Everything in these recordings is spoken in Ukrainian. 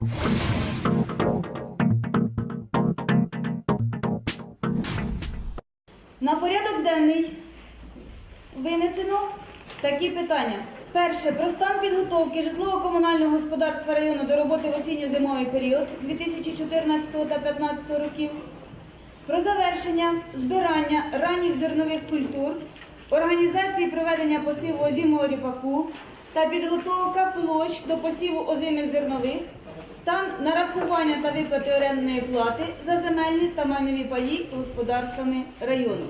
На порядок денний винесено такі питання. Перше про стан підготовки житлово-комунального господарства району до роботи в осінньо-зимовий період 2014 та 2015 років. Про завершення збирання ранніх зернових культур, організації проведення посіву озимого ріпаку та підготовка площ до посіву озимих зернових, стан нарахування та виплати орендної плати за земельні та майнові паї господарствами району.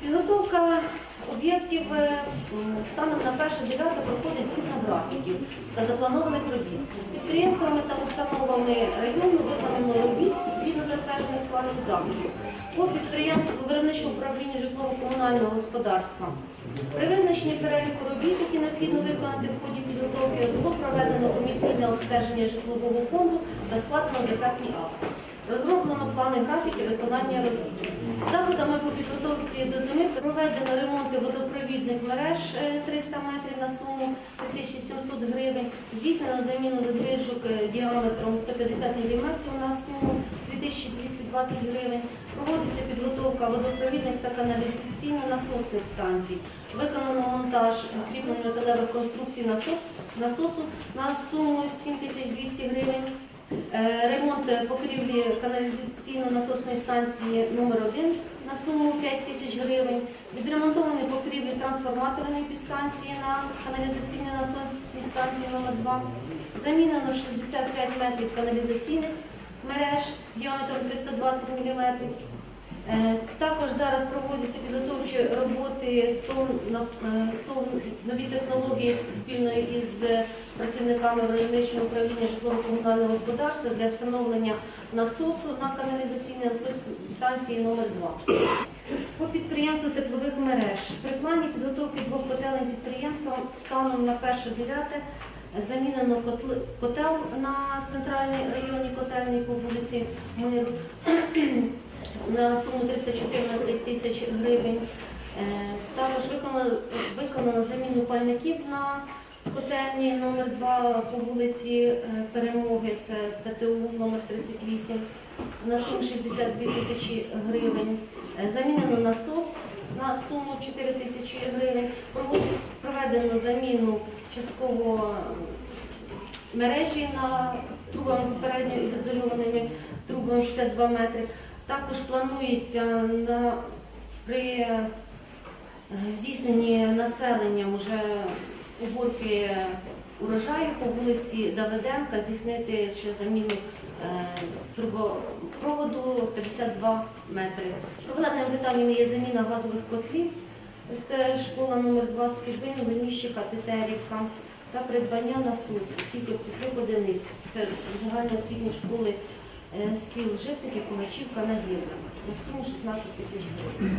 Підготовка об'єктів е, станом на 1.9 проходить згідно графіків та запланованих робіт. Підприємствами та установами району виконано робіт згідно затверджених планів заходів. По підприємству виробничого управління житлово-комунального господарства. При визначенні переліку робіт, які необхідно виконати в ході підготовки, було проведено комісійне обстеження житлового фонду та складено дефектні акти. Розроблено плани графіки виконання робіт. Заходами по підготовці до зими проведено ремонти водопровідних мереж е, 300 метрів на суму 3700 гривень. Здійснено заміну задвижок е, діаметром 150 мм на суму 2220 гривень. Проводиться підготовка водопровідних та каналізаційно-насосних станцій. Виконано монтаж кріплень металевих конструкцій насосу на суму 7200 гривень. Е, Ремонт покрівлі каналізаційно-насосної станції номер 1 на суму 5 тисяч гривень. Відремонтовані покрівлі трансформаторної підстанції на каналізаційній насосній станції номер 2 Замінено 65 метрів каналізаційних мереж діаметром 320 мм. Е, Також зараз проводяться підготовчі роботи е, нові технології спільно із працівниками виробничого управління житлово-комунального господарства для встановлення насосу на каналізаційній станції номер 2 По підприємству теплових мереж. При плані підготовки двох котелень підприємствам станом на 1.9 замінено котел на центральній районній котельні по вулиці Миру на суму 314 тисяч гривень. Е, Також виконано, виконано заміну пальників на котельні номер 2 по вулиці е, Перемоги, це ТТУ номер 38 на суму 62 тисячі гривень. Е, Замінено насос на суму 4 тисячі гривень. Проведено заміну частково мережі на трубами попередньо ізольованими трубами 52 метри. Також планується на, при е, здійсненні населенням уже уборки урожаю по вулиці Давиденка здійснити ще заміну е, трубопроводу 52 метри. Проблемним питанням є заміна газових котлів. Це школа номер 2 з Скибин, Винищика, Тетерівка та придбання насосів кількості трьох одиниць. Це загальноосвітні школи сіл Житники, Кулачівка, Нагірна на суму 16 тисяч гривень.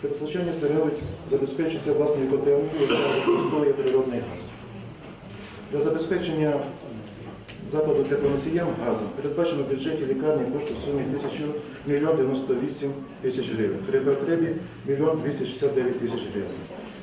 Теплопостачання Царевець забезпечується власною котельною, яка використовує природний газ. Для забезпечення закладу теплоносіям газом передбачено в бюджеті лікарні кошти в сумі 1 мільйон 98 тисяч гривень. При потребі 1 мільйон 269 тисяч гривень.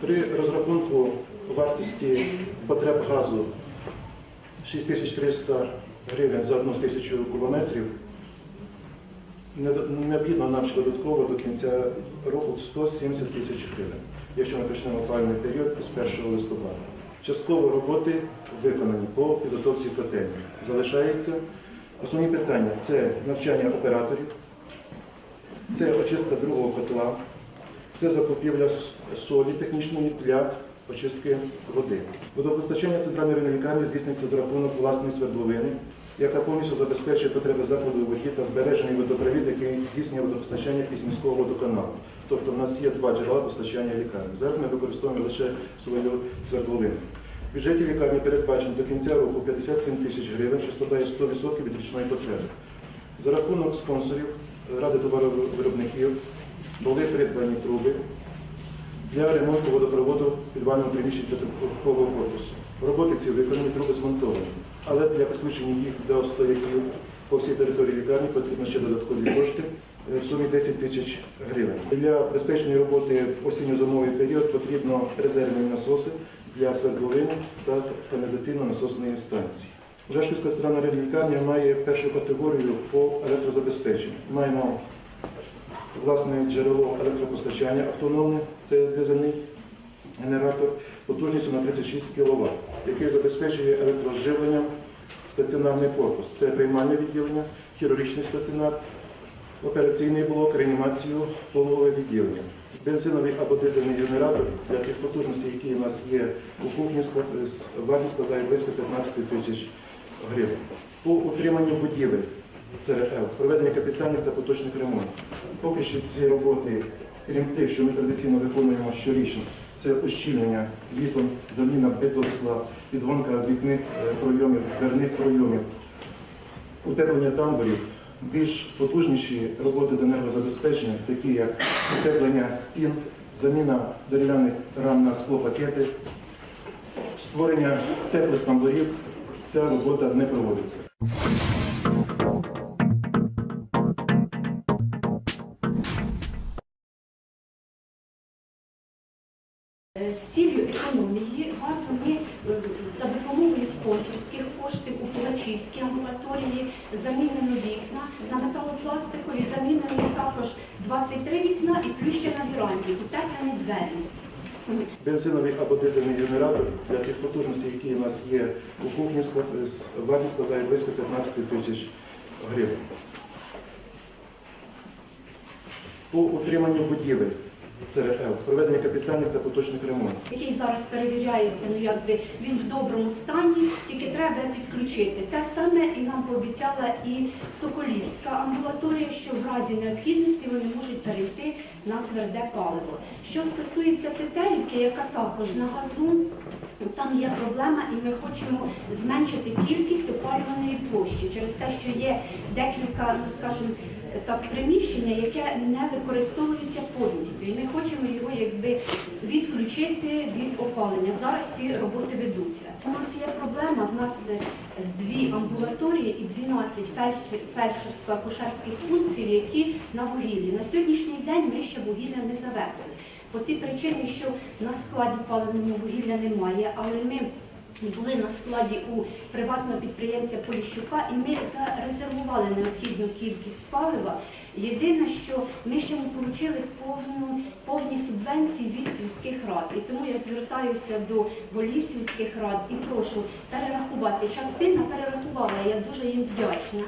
При розрахунку вартості потреб газу 6300 гривень за одну тисячу кубометрів необхідно нам ще додатково до кінця року 170 тисяч гривень, якщо ми почнемо опалювальний період з 1 листопада. Частково роботи виконані по підготовці котельні. Залишається основні питання це навчання операторів, це очистка другого котла, це закупівля солі технічної для очистки води. Водопостачання центральної районної лікарні здійснюється за рахунок власної свердловини, яка повністю забезпечує потреби закладу у воді та збережений водопровід, який здійснює водопостачання із міського водоканалу. Тобто в нас є два джерела постачання лікарні. Зараз ми використовуємо лише свою свердловину. В бюджеті лікарні передбачено до кінця року 57 тисяч гривень, що складає 100% від річної потреби. За рахунок спонсорів Ради товаровиробників були придбані труби для ремонту водопроводу підвального приміщення п'ятиповерхового корпусу. Роботи ці виконані, труби змонтовані. Але для підключення їх до стояків по всій території лікарні потрібно ще додаткові кошти е, в сумі 10 тисяч гривень. Для безпечної роботи в осінньо-зимовий період потрібно резервні насоси для свердловини та каналізаційно-насосної станції. Жашківська сторона лікарня має першу категорію по електрозабезпеченню. Маємо власне джерело електропостачання автономне, це дизельний генератор потужністю на 36 кВт, який забезпечує електроживленням стаціонарний корпус. Це приймальне відділення, хірургічний стаціонар, операційний блок, реанімацію, пологове відділення. Бензиновий або дизельний генератор для тих потужностей, які у нас є у кухні, вартість складає близько 15 тисяч гривень. По утриманню будівель ЦРЛ, проведення капітальних та поточних ремонтів. Поки що ці роботи, крім тих, що ми традиційно виконуємо щорічно, це ущільнення вікон, заміна битого підгонка вікних е, пройомів, дверних пройомів, утеплення тамбурів, більш потужніші роботи з енергозабезпечення, такі як утеплення стін, заміна дерев'яних рам на склопакети, створення теплих тамбурів. Ця робота не проводиться. Вас вони е, за допомогою спонсорських коштів у Пилачівській амбулаторії замінено вікна на металопластикові, замінено також 23 вікна і плюс ще на віранді, утеплені двері. Бензиновий або дизельний генератор для тих потужностей, які у нас є у кухні, з- вартість складає близько 15 тисяч гривень. По утриманню будівель ЦРЛ, проведення капітальних та поточних ремонтів. який зараз перевіряється, ну якби він в доброму стані, тільки треба підключити. Те саме і нам пообіцяла і Соколівська амбулаторія, що в разі необхідності вони можуть перейти на тверде паливо. Що стосується Тетерівки, яка також на газу, там є проблема, і ми хочемо зменшити кількість опалюваної площі через те, що є декілька, ну скажімо, так, приміщення, яке не використовується повністю. І ми хочемо його якби відключити від опалення. Зараз ці роботи ведуться. У нас є проблема, в нас дві амбулаторії і 12 перших акушерських пунктів, які на вугіллі. На сьогоднішній день ми ще вугілля не завезли. По тій причині, що на складі паливного вугілля немає, але ми були на складі у приватного підприємця Поліщука, і ми зарезервували необхідну кількість палива. Єдине, що ми ще не отримали повну, повні субвенції від сільських рад. І тому я звертаюся до голів сільських рад і прошу перерахувати. Частина перерахувала, я дуже їм вдячна.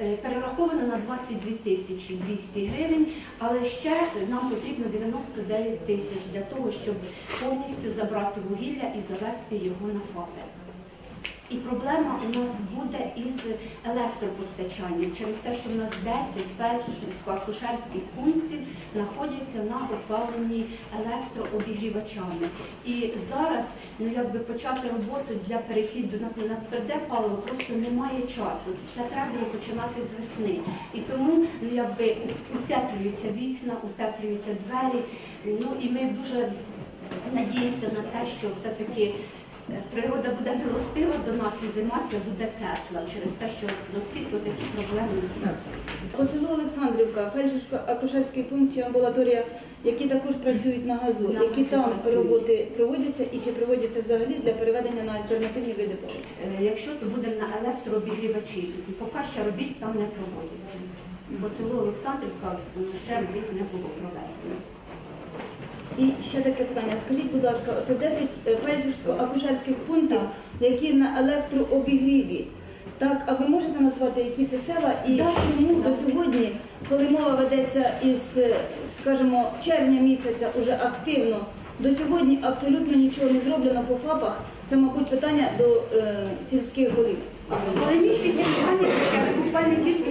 Е, Перераховано на 22 тисячі 200 гривень, але ще нам потрібно 99 тисяч для того, щоб повністю забрати вугілля і завести його на ФАПи. І проблема у нас буде із електропостачанням через те, що в нас 10 фельдшерсько-акушерських пунктів знаходяться на опаленні електрообігрівачами. І зараз ну, якби почати роботу для перехіду на, тверде паливо просто немає часу. Це треба починати з весни. І тому ну, якби утеплюються вікна, утеплюються двері. Ну і ми дуже надіємося на те, що все-таки природа буде милостива до нас і зима ця буде тепла через те, що ну, ці такі проблеми є. По селу Олександрівка, фельдшерсько-акушерський пункт чи амбулаторія, які також працюють на газу, На які там працюють. роботи проводяться і чи проводяться взагалі для переведення на альтернативні види палива? Е, Якщо то будемо на електрообігрівачі, поки ще робіт там не проводяться. По селу Олександрівка ще робіт не було проведено. І ще таке питання. Скажіть, будь ласка, оце 10 фельдшерсько-акушерських пунктів, які на електрообігріві. Так, а ви можете назвати, які це села і Так. чому до сьогодні, коли мова ведеться із, е, скажімо, червня місяця уже активно, до сьогодні абсолютно нічого не зроблено по ФАПах? Це, мабуть, питання до е, сільських голів. Полемічні яке буквально тільки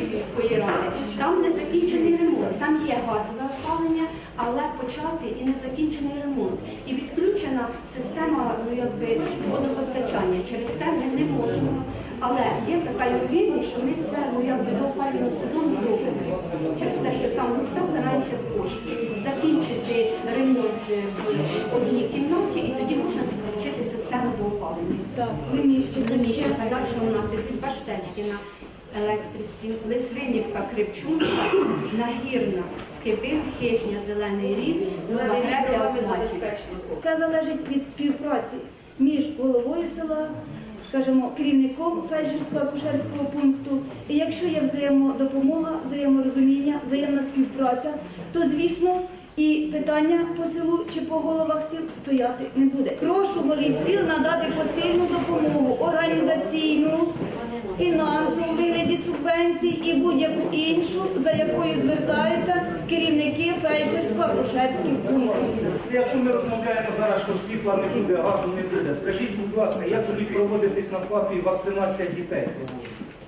сільської ради. Там не закінчений ремонт, там є газове опалення, але почати і не закінчений ремонт. І відключена система ну, якби, водопостачання. Через те ми не можемо. Але є така ймовірність, що ми це ну, якби, до опалювального сезону зробимо. Через те, що там ну, все впирається в кошти. Закінчити ремонт е, в одній кімнаті і тоді можна опалення. Так, приміщення. Приміщення, далі у нас і Баштечкіна, електриці, Литвинівка, Кривчунська, Нагірна, Скибин, Хихня, Зелений Ріг, Нова Гребля, Оплачівка. Це залежить від співпраці між головою села, скажімо, керівником фельдшерського акушерського пункту. І якщо є взаємодопомога, взаєморозуміння, взаємна співпраця, то звісно. І питання по селу чи по головах сіл стояти не буде. Прошу голів сіл надати посильну допомогу організаційну, фінансову вигляді субвенцій і будь-яку іншу, за якою звертаються керівники фельдшерсько-акушерських пунктів. Якщо ми розмовляємо зараз, що світла не буде, газу не буде, скажіть, будь ласка, як будуть проводитись на ФАПі вакцинація дітей?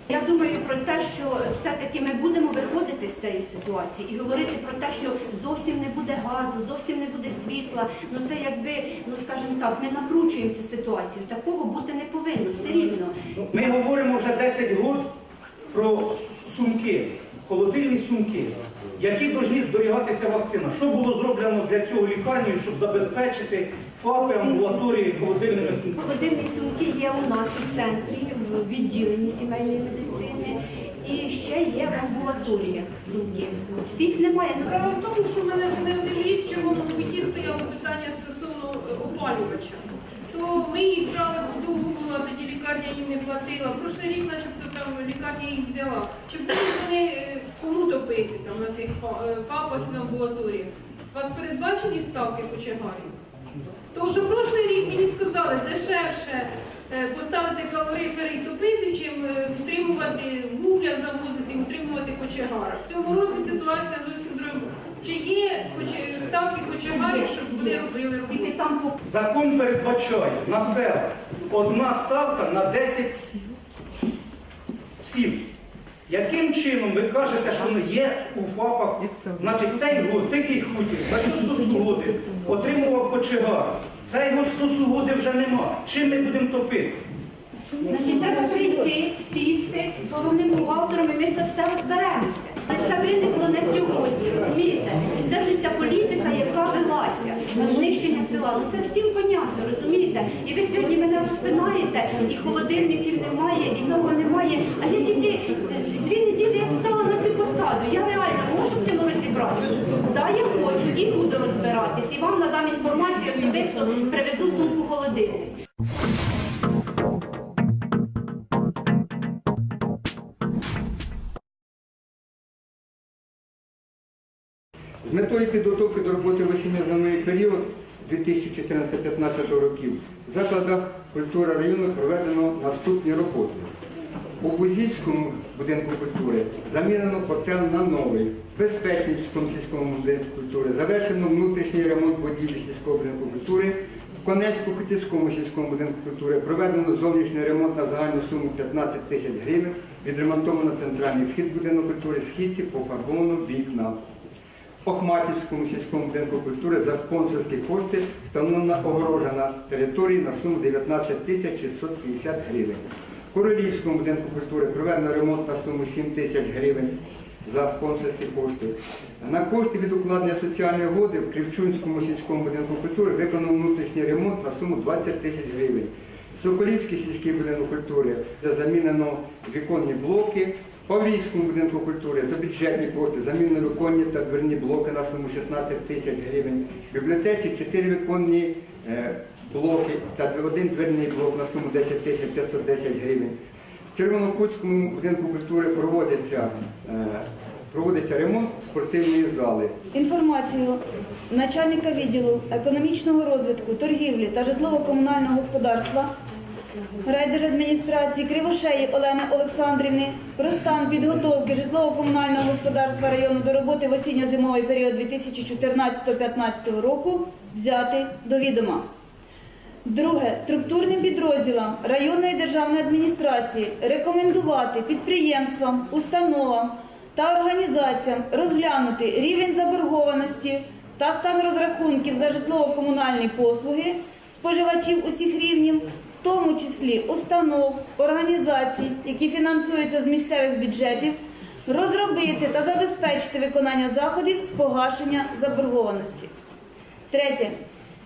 Я думаю про те, що все-таки ми будемо виходити з цієї ситуації і говорити про те, що зовсім не буде газу, зовсім не буде світла. Ну це якби, ну скажімо так, ми накручуємо цю ситуацію. Такого бути не повинно, все рівно. Ми говоримо вже 10 років про сумки, холодильні сумки, які повинні зберігатися вакцина. Що було зроблено для цього лікарні, щоб забезпечити ФАПи, амбулаторії холодильними сумками? Холодильні сумки є у нас у центрі, в відділенні сімейної медицини. І ще є в амбулаторіях сумки. Всіх немає. Ну, Справа в тому, що в мене не один рік в червоному стояло питання стосовно е, опалювача. То ми їх брали по договору, а тоді лікарня їм не платила. Прошлий рік, начебто, там лікарня їх взяла. Чи будуть вони е, кому топити там на тих фа- е, на амбулаторіях? У вас передбачені ставки по чагарі? Тому що прошлий рік мені сказали, дешевше е, поставити калорифери і топити, чим утримувати вугля завозити, і утримувати кочегарах. В цьому році ситуація зовсім друга. Чи є ставки кочегарів, щоб вони робили роботу? Закон передбачає на селах одна ставка на 10 сіл. Яким чином ви кажете, що є у ФАПах, значить, той год, такий хутір, значить соцугоди, отримував кочегар. Цей год соцугоди вже нема. Чим ми будемо топити? Значить, треба прийти, сісти головним бухгалтером, і ми це все розберемося. Це виникло не сьогодні, розумієте? Це вже ця політика, яка велася на села. Ну це всім понятно, розумієте? І ви сьогодні мене розпинаєте, і холодильників немає, і того немає. А я тільки е, дві неділі як стала на цю посаду. Я реально можу в цьому розібратися. Да, я хочу і буду розбиратись. І вам надам інформацію особисто, привезу сумку холодильник. З метою підготовки до роботи в осінньо-зимовий період 2014-2015 років в закладах культури району проведено наступні роботи. У Бузівському будинку культури замінено котел на новий. В Безпечницькому сільському будинку культури завершено внутрішній ремонт будівлі сільського будинку культури. В Конецько-Хотівському сільському будинку культури проведено зовнішній ремонт на загальну суму 15 тисяч гривень. Відремонтовано центральний вхід будинку культури, східці, пофарбовано вікна. Охматівському сільському будинку культури за спонсорські кошти встановлена огорожа на території на суму 19 тисяч 650 гривень. Королівському будинку культури проведено ремонт на суму 7 тисяч гривень за спонсорські кошти. На кошти від укладення соціальної угоди в Кривчунському сільському будинку культури виконано внутрішній ремонт на суму 20 тисяч гривень. Соколівський сільський будинок культури замінено віконні блоки. В Павлівському будинку культури за бюджетні кошти замінено віконні та дверні блоки на суму 16 тисяч гривень. В бібліотеці 4 віконні е, блоки та один дверний блок на суму 10 тисяч 510 гривень. В Червонокутському будинку культури проводиться, е, проводиться ремонт спортивної зали. Інформацію начальника відділу економічного розвитку, торгівлі та житлово-комунального господарства райдержадміністрації Кривошеї Олени Олександрівни про стан підготовки житлово-комунального господарства району до роботи в осінньо-зимовий період 2014-2015 року взяти до відома. Друге, структурним підрозділам районної державної адміністрації рекомендувати підприємствам, установам та організаціям розглянути рівень заборгованості та стан розрахунків за житлово-комунальні послуги споживачів усіх рівнів, тому числі установ, організацій, які фінансуються з місцевих бюджетів, розробити та забезпечити виконання заходів з погашення заборгованості. Третє.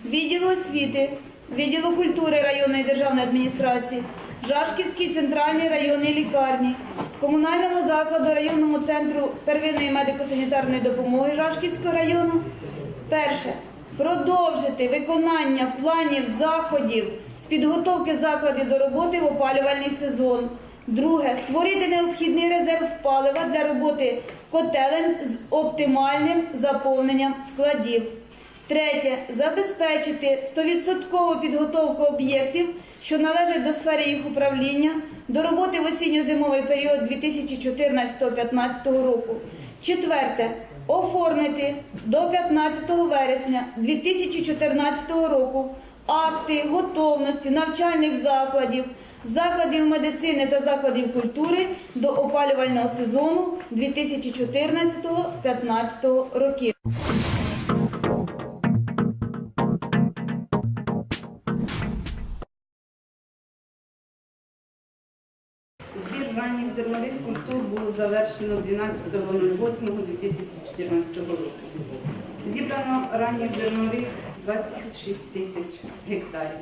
Відділу освіти, відділу культури районної державної адміністрації, Жашківській центральній районній лікарні комунальному закладу районному центру первинної медико-санітарної допомоги Рашківського району. Перше. Продовжити виконання планів заходів підготовки закладів до роботи в опалювальний сезон. Друге. Створити необхідний резерв палива для роботи котелень з оптимальним заповненням складів. Третє. Забезпечити 100% підготовку об'єктів, що належать до сфери їх управління, до роботи в осінньо-зимовий період 2014-2015 року. Четверте. Оформити до 15 вересня 2014 року акти готовності навчальних закладів, закладів медицини та закладів культури до опалювального сезону 2014-2015 років. Збір ранніх зернових культур було завершено 12.08.2014 року. Зібрано ранніх зернових 26 тисяч гектарів.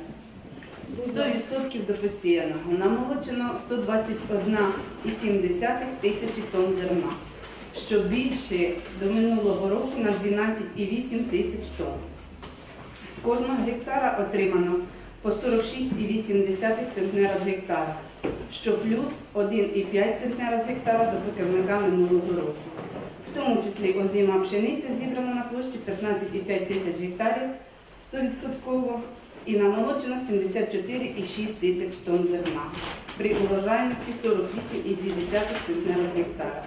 100% до посіяного. Намолочено 121,7 тисячі тонн зерна, що більше до минулого року на 12,8 тисяч тонн. З кожного гектара отримано по 46,8 центнера з гектара, що плюс 1,5 центнера з гектара до показника минулого року. В тому числі озима пшениця зібрана на площі 15,5 тисяч гектарів 100% і намолочено 74,6 тисяч тонн зерна при урожайності 48,2 центнера з гектара.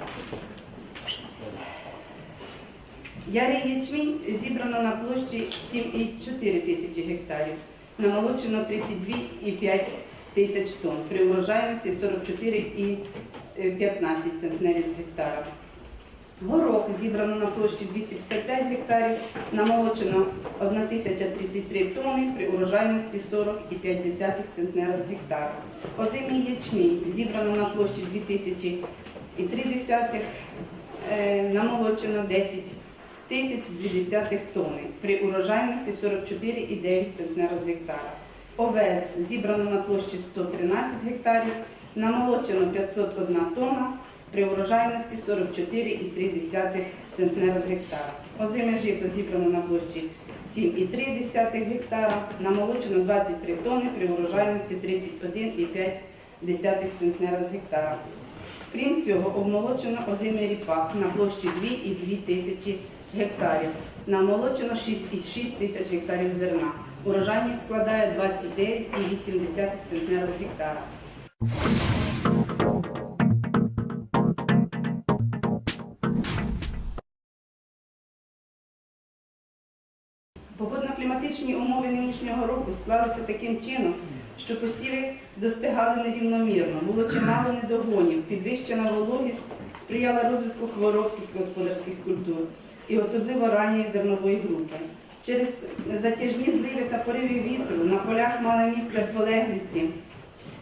Ярий ячмінь зібрано на площі 7,4 тисячі гектарів, намолочено 32,5 тисяч тонн, при урожайності 44,15 центнерів з гектара. Горох зібрано на площі 255 гектарів, намолочено 1033 тонни, при урожайності 40,5 центнера з гектара. Озимий ячмінь зібрано на площі 2003, е, намолочено 10 тисяч 2 тонни, при урожайності 44,9 центнера з гектара. Овес зібрано на площі 113 гектарів, намолочено 501 тонна, при урожайності 44,3 центнера з гектара. Озиме жито зібрано на площі 7,3 гектара, намолочено 23 тонни, при урожайності 31,5 центнера з гектара. Крім цього, обмолочено озимий ріпак на площі 2,2 тисячі гектарів. Намолочено 6,6 тисяч гектарів зерна. Урожайність складає 29,8 центнера з гектара. Погодно-кліматичні умови нинішнього року склалися таким чином, що посіви достигали нерівномірно, було чимало недогонів, підвищена вологість сприяла розвитку хвороб сільськогосподарських культур і особливо ранньої зернової групи. Через затяжні зливи та пориви вітру на полях мали місце полеглиці,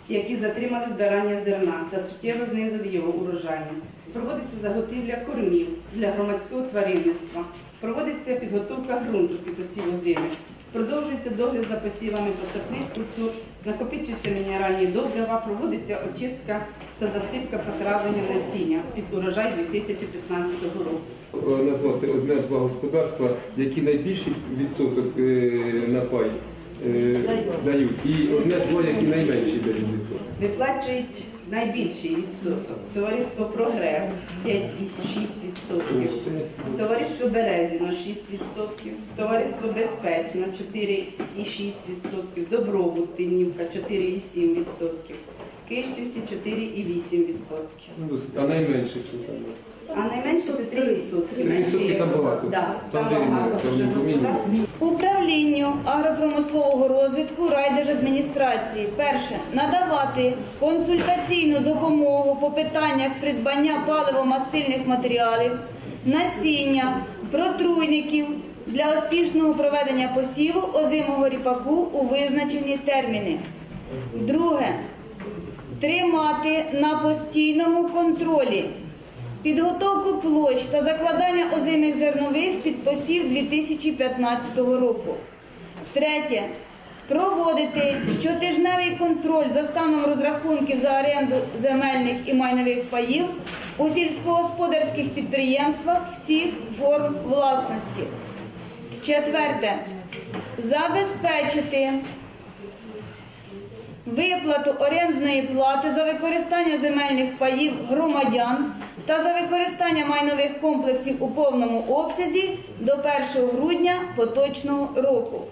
які затримали збирання зерна та суттєво знизили його урожайність. Проводиться заготівля кормів для громадського тваринництва, проводиться підготовка ґрунту під осіву зими, продовжується догляд за посівами посадних культур, накопичуються мінеральні добрива, проводиться очистка та засипка потравлення насіння під урожай 2015 року. Е, назвати одне-два господарства, які найбільший відсоток е, на пай е, дають, і одне-два, які найменший дають відсоток. Виплачують найбільший відсоток. Товариство Прогрес 5,6%, товариство Березіно 6%, товариство Безпечна 4,6%, Добробут Тинівка 4,7%, Кищенці 4,8%. Ну. А найменше що там? А найменше це 3%. 3% там багато. Да, Там там де багато вже господарств. Управлінню агропромислового розвитку райдержадміністрації перше надавати консультаційну допомогу по питаннях придбання паливо-мастильних матеріалів, насіння, протруйників для успішного проведення посіву озимого ріпаку у визначені терміни. Друге тримати на постійному контролі підготовку площ та закладання озимих зернових під посів 2015 року. Третє. Проводити щотижневий контроль за станом розрахунків за оренду земельних і майнових паїв у сільськогосподарських підприємствах всіх форм власності. Четверте. Забезпечити виплату орендної плати за використання земельних паїв громадян та за використання майнових комплексів у повному обсязі до 1 грудня поточного року.